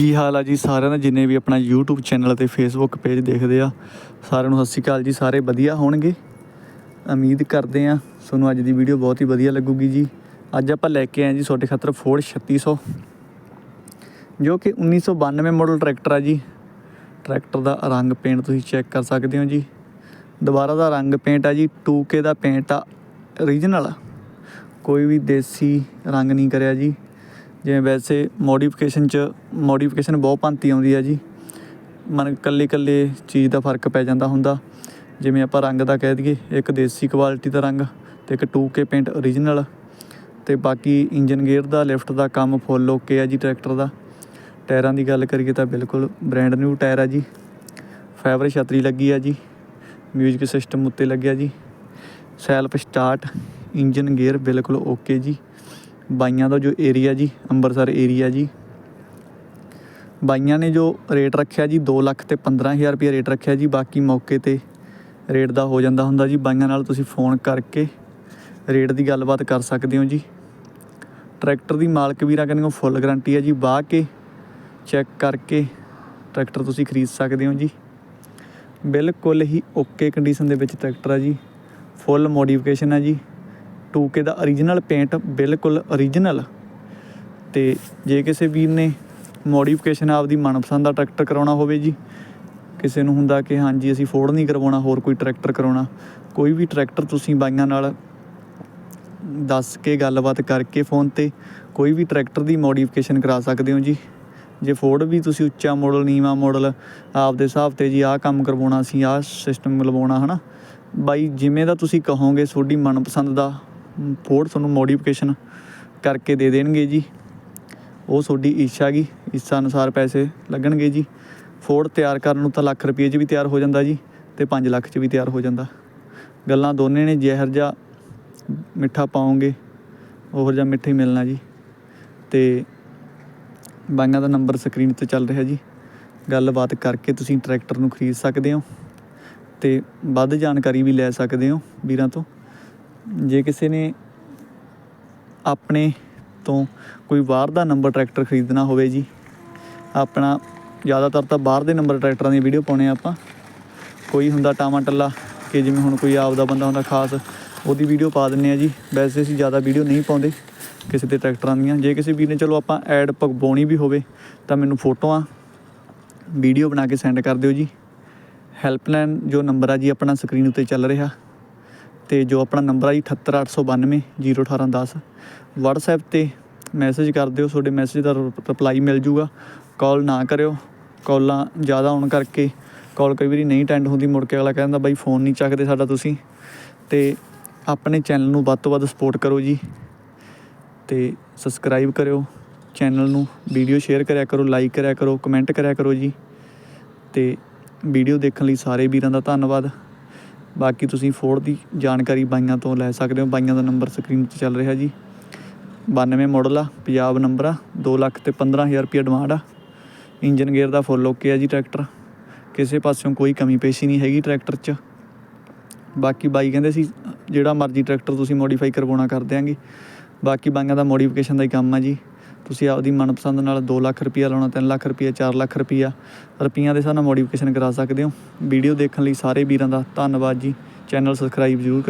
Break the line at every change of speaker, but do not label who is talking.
ਕੀ ਹਾਲ ਆ ਜੀ? ਸਾਰਿਆਂ ਦਾ ਜਿੰਨੇ ਵੀ ਆਪਣਾ YouTube ਚੈਨਲ ਅਤੇ Facebook ਪੇਜ ਦੇਖਦੇ ਆ, ਸਾਰਿਆਂ ਨੂੰ ਸਤਿ ਸ਼੍ਰੀ ਅਕਾਲ ਜੀ। ਸਾਰੇ ਵਧੀਆ ਹੋਣਗੇ? ਉਮੀਦ ਕਰਦੇ ਆ ਤੁਹਾਨੂੰ ਅੱਜ ਦੀ ਵੀਡੀਓ ਬਹੁਤ ਹੀ ਵਧੀਆ ਲੱਗੂਗੀ ਜੀ। ਅੱਜ ਆਪਾਂ ਲੈ ਕੇ ਆਏ ਜੀ ਤੁਹਾਡੇ ਖਾਤਰ ਫੋਰਡ 3600 ਜੋ ਕਿ 1992 ਮਾਡਲ ਟਰੈਕਟਰ ਆ ਜੀ। ਟਰੈਕਟਰ ਦਾ ਰੰਗ ਪੇਂਟ ਤੁਸੀਂ ਚੈੱਕ ਕਰ ਸਕਦੇ ਹੋ ਜੀ। ਦੁਬਾਰਾ ਦਾ ਰੰਗ ਪੇਂਟ ਆ ਜੀ। 2K ਦਾ ਪੇਂਟ ਆ ਰੀਜਨਲ ਕੋਈ ਵੀ ਦੇਸੀ ਰੰਗ ਨਹੀਂ ਕਰਿਆ ਜੀ। ਜਿਵੇਂ ਵੈਸੇ ਮੋਡੀਫਿਕੇਸ਼ਨ ਚ ਮੋਡੀਫਿਕੇਸ਼ਨ ਬਹੁਤ ਭਾਂਤੀ ਆਉਂਦੀ ਆ ਜੀ। ਮਨ ਇਕੱਲੇ ਇਕੱਲੇ ਚੀਜ਼ ਦਾ ਫ਼ਰਕ ਪੈ ਜਾਂਦਾ ਹੁੰਦਾ। ਜਿਵੇਂ ਆਪਾਂ ਰੰਗ ਦਾ ਕਹਿ ਦਈਏ, ਇੱਕ ਦੇਸੀ ਕੁਆਲਿਟੀ ਦਾ ਰੰਗ ਅਤੇ ਇੱਕ ਟੂ ਕੇ ਪੇਂਟ ਓਰੀਜਨਲ ਅਤੇ ਬਾਕੀ ਇੰਜਨ ਗੇਅਰ ਦਾ ਲਿਫਟ ਦਾ ਕੰਮ ਫੁੱਲ ਓਕੇ ਆ ਜੀ ਟਰੈਕਟਰ ਦਾ। ਟਾਇਰਾਂ ਦੀ ਗੱਲ ਕਰੀਏ ਤਾਂ ਬਿਲਕੁਲ ਬ੍ਰੈਂਡ ਨਿਊ ਟਾਇਰ ਆ ਜੀ। ਫਾਈਬਰ ਛਤਰੀ ਲੱਗੀ ਆ ਜੀ। ਮਿਊਜ਼ਿਕ ਸਿਸਟਮ ਉੱਤੇ ਲੱਗਿਆ ਜੀ। ਸੈਲਫ ਸਟਾਰਟ ਇੰਜਨ ਗੇਅਰ ਬਿਲਕੁਲ ਓਕੇ ਜੀ। ਬਾਈਆਂ ਦਾ ਜੋ ਏਰੀਆ ਜੀ ਅੰਮ੍ਰਿਤਸਰ ਏਰੀਆ ਜੀ। ਬਾਈਆਂ ਨੇ ਜੋ ਰੇਟ ਰੱਖਿਆ ਜੀ 2 ਲੱਖ ਤੇ 15000 ਰੁਪਏ ਰੇਟ ਰੱਖਿਆ ਜੀ, ਬਾਕੀ ਮੌਕੇ ਤੇ ਰੇਟ ਦਾ ਹੋ ਜਾਂਦਾ ਹੁੰਦਾ ਜੀ। ਬਾਈਆਂ ਨਾਲ ਤੁਸੀਂ ਫੋਨ ਕਰਕੇ ਰੇਟ ਦੀ ਗੱਲਬਾਤ ਕਰ ਸਕਦੇ ਹੋ ਜੀ। ਟਰੈਕਟਰ ਦੀ ਮਾਲਕ ਵੀਰਾਂ ਕਹਿੰਦੇ ਫੁੱਲ ਗਾਰੰਟੀ ਹੈ ਜੀ। ਬਾਹ ਕੇ ਚੈੱਕ ਕਰਕੇ ਟਰੈਕਟਰ ਤੁਸੀਂ ਖਰੀਦ ਸਕਦੇ ਹੋ ਜੀ। ਬਿਲਕੁਲ ਹੀ ਓਕੇ ਕੰਡੀਸ਼ਨ ਦੇ ਵਿੱਚ ਟਰੈਕਟਰ ਆ ਜੀ। ਫੁੱਲ ਮੋਡੀਫਿਕੇਸ਼ਨ ਹੈ ਜੀ। 2K ਦਾ origignal ਪੇਂਟ ਬਿਲਕੁਲ origignal ਤੇ ਜੇ ਕਿਸੇ ਵੀਰ ਨੇ ਮੋਡੀਫਿਕੇਸ਼ਨ ਆਪਦੀ ਮਨਪਸੰਦ ਦਾ ਟਰੈਕਟਰ ਕਰਾਉਣਾ ਹੋਵੇ ਜੀ, ਕਿਸੇ ਨੂੰ ਹੁੰਦਾ ਕਿ ਹਾਂਜੀ ਅਸੀਂ ਫੋਰਡ ਨਹੀਂ ਕਰਵਾਉਣਾ, ਹੋਰ ਕੋਈ ਟਰੈਕਟਰ ਕਰਾਉਣਾ, ਕੋਈ ਵੀ ਟਰੈਕਟਰ ਤੁਸੀਂ ਬਾਈਆਂ ਨਾਲ ਦੱਸ ਕੇ ਗੱਲਬਾਤ ਕਰਕੇ ਫੋਨ ਤੇ ਕੋਈ ਵੀ ਟਰੈਕਟਰ ਦੀ ਮੋਡੀਫਿਕੇਸ਼ਨ ਕਰਾ ਸਕਦੇ ਹੋ ਜੀ। ਜੇ ਫੋਰਡ ਵੀ ਤੁਸੀਂ ਉੱਚਾ ਮਾਡਲ ਨੀਵਾਂ ਮਾਡਲ ਆਪਦੇ ਹਿਸਾਬ ਤੇ ਜੀ ਆਹ ਕੰਮ ਕਰਵਾਉਣਾ ਸੀ ਆਹ ਸਿਸਟਮ ਲਵਾਉਣਾ, ਹਨਾ? ਬਾਈ, ਜਿਵੇਂ ਦਾ ਤੁਸੀਂ ਕਹੋਗੇ, ਤੁਹਾਡੀ ਮਨਪਸੰਦ ਦਾ ਫੋਰਡ ਤੁਹਾਨੂੰ ਮੋਡੀਫਿਕੇਸ਼ਨ ਕਰਕੇ ਦੇ ਦੇਣਗੇ ਜੀ। ਉਹ ਤੁਹਾਡੀ ਇੱਛਾ ਗੀ, ਇੱਛਾ ਅਨੁਸਾਰ ਪੈਸੇ ਲੱਗਣਗੇ ਜੀ। ਫੋਰਡ ਤਿਆਰ ਕਰਨ ਨੂੰ ਤਾਂ ਲੱਖ ਰੁਪਏ 'ਚ ਵੀ ਤਿਆਰ ਹੋ ਜਾਂਦਾ ਜੀ ਤੇ 5 ਲੱਖ 'ਚ ਵੀ ਤਿਆਰ ਹੋ ਜਾਂਦਾ। ਗੱਲਾਂ ਦੋਨੇ ਨੇ ਜ਼ਹਿਰ ਜਿਹਾ ਮਿੱਠਾ ਪਾਓਗੇ, ਉਹੋ ਜਿਹਾ ਮਿੱਠਾ ਹੀ ਮਿਲਣਾ ਜੀ। ਤੇ ਬਾਈਆਂ ਦਾ ਨੰਬਰ ਸਕਰੀਨ ਤੇ ਚੱਲ ਰਿਹਾ ਜੀ। ਗੱਲਬਾਤ ਕਰਕੇ ਤੁਸੀਂ ਟਰੈਕਟਰ ਨੂੰ ਖਰੀਦ ਸਕਦੇ ਹੋ ਤੇ ਵੱਧ ਜਾਣਕਾਰੀ ਵੀ ਲੈ ਸਕਦੇ ਹੋ ਵੀਰਾਂ ਤੋਂ। ਜੇ ਕਿਸੇ ਨੇ ਆਪਣੇ ਤੋਂ ਕੋਈ ਬਾਹਰ ਦਾ ਨੰਬਰ ਟਰੈਕਟਰ ਖਰੀਦਣਾ ਹੋਵੇ ਜੀ, ਆਪਣਾ ਜ਼ਿਆਦਾਤਰ ਤਾਂ ਬਾਹਰ ਦੇ ਨੰਬਰ ਟਰੈਕਟਰਾਂ ਦੀ ਵੀਡੀਓ ਪਾਉਣੇ ਆ ਆਪਾਂ। ਕੋਈ ਹੁੰਦਾ ਟਾਮਾ ਟੱਲਾ ਕਿ ਜਿਵੇਂ ਹੁਣ ਕੋਈ ਆਪਦਾ ਬੰਦਾ ਹੁੰਦਾ ਖਾਸ, ਉਹਦੀ ਵੀਡੀਓ ਪਾ ਦਿੰਨੇ ਆ ਜੀ। ਵੈਸੇ ਅਸੀਂ ਜ਼ਿਆਦਾ ਵੀਡੀਓ ਨਹੀਂ ਪਾਉਂਦੇ ਕਿਸੇ ਦੇ ਟਰੈਕਟਰਾਂ ਦੀਆਂ। ਜੇ ਕਿਸੇ ਵੀਰ ਨੇ ਚਲੋ ਆਪਾਂ ਐਡ ਪਵਾਉਣੀ ਵੀ ਹੋਵੇ, ਤਾਂ ਮੈਨੂੰ ਫੋਟੋਆਂ ਵੀਡੀਓ ਬਣਾ ਕੇ ਸੈਂਡ ਕਰ ਦਿਓ ਜੀ। ਹੈਲਪਲਾਈਨ ਜੋ ਨੰਬਰ ਆ ਜੀ, ਆਪਣਾ ਸਕਰੀਨ ਉੱਤੇ ਚੱਲ ਰਿਹਾ। ਤੇ ਜੋ ਆਪਣਾ ਨੰਬਰ ਆ ਜੀ 78892 01810 WhatsApp ਤੇ ਮੈਸੇਜ ਕਰ ਦਿਓ, ਤੁਹਾਡੇ ਮੈਸੇਜ ਦਾ ਰਿਪਲਾਈ ਮਿਲ ਜੂਗਾ। ਕਾਲ ਨਾ ਕਰਿਓ। ਕਾਲਾਂ ਜ਼ਿਆਦਾ ਆਉਣ ਕਰਕੇ ਕਾਲ ਕਈ ਵਾਰੀ ਨਹੀਂ ਅਟੈਂਡ ਹੁੰਦੀ, ਮੁੜ ਕੇ ਅਗਲਾ ਕਹਿੰਦਾ ਬਾਈ ਫੋਨ ਨਹੀਂ ਚੱਕਦੇ ਸਾਡਾ ਤੁਸੀਂ। ਤੇ ਆਪਣੇ ਚੈਨਲ ਨੂੰ ਵੱਧ ਤੋਂ ਵੱਧ ਸਪੋਰਟ ਕਰੋ ਜੀ। ਤੇ ਸਬਸਕ੍ਰਾਈਬ ਕਰਿਓ ਚੈਨਲ ਨੂੰ। ਵੀਡੀਓ ਸ਼ੇਅਰ ਕਰਿਆ ਕਰੋ ਲਾਈਕ ਕਰਿਆ ਕਰੋ ਕਮੈਂਟ ਕਰਿਆ ਕਰੋ ਜੀ। ਤੇ ਵੀਡੀਓ ਦੇਖਣ ਲਈ ਸਾਰੇ ਵੀਰਾਂ ਦਾ ਧੰਨਵਾਦ। ਬਾਕੀ ਤੁਸੀਂ ਫੋਰਡ ਦੀ ਜਾਣਕਾਰੀ ਬਾਈਆਂ ਤੋਂ ਲੈ ਸਕਦੇ ਹੋ। ਬਾਈਆਂ ਦਾ ਨੰਬਰ ਸਕਰੀਨ ਤੇ ਚੱਲ ਰਿਹਾ ਜੀ। 92 ਮਾਡਲ ਆ ਪੰਜਾਬ ਨੰਬਰ ਆ 2 ਲੱਖ ਤੇ 15000 ਰੁਪਏ ਡਿਮਾਂਡ ਆ। ਇੰਜਨ ਗੇਅਰ ਦਾ ਫੁੱਲ ਓਕੇ ਆ ਜੀ ਟਰੈਕਟਰ ਕਿਸੇ ਪਾਸਿਓਂ ਕੋਈ ਕਮੀ ਪੇਸ਼ੀ ਨਹੀਂ ਹੈਗੀ ਟਰੈਕਟਰ 'ਚ। ਬਾਕੀ ਬਾਈ ਕਹਿੰਦੇ ਸੀ, ਜਿਹੜਾ ਮਰਜ਼ੀ ਟਰੈਕਟਰ ਤੁਸੀਂ ਮੋਡੀਫਾਈ ਕਰਵਾਉਣਾ ਕਰ ਦਿਆਂਗੇ। ਬਾਕੀ ਬਾਈਆਂ ਦਾ ਮੋਡੀਫਿਕੇਸ਼ਨ ਦਾ ਹੀ ਕੰਮ ਆ ਜੀ। ਤੁਸੀਂ ਆਪਦੀ ਮਨਪਸੰਦ ਨਾਲ 2 ਲੱਖ ਰੁਪਈਆ ਲਾਉਣਾ 3 ਲੱਖ ਰੁਪਈਆ 4 ਲੱਖ ਰੁਪਈਆ ਰੁਪਈਆਂ ਦੇ ਹਿਸਾਬ ਨਾਲ ਮੋਡੀਫਿਕੇਸ਼ਨ ਕਰਾ ਸਕਦੇ ਹੋ। ਵੀਡੀਓ ਦੇਖਣ ਲਈ ਸਾਰੇ ਵੀਰਾਂ ਦਾ ਧੰਨਵਾਦ ਜੀ। ਚੈਨਲ ਸਬਸਕ੍ਰਾਈਬ ਜ਼ਰੂਰ ਕਰੋ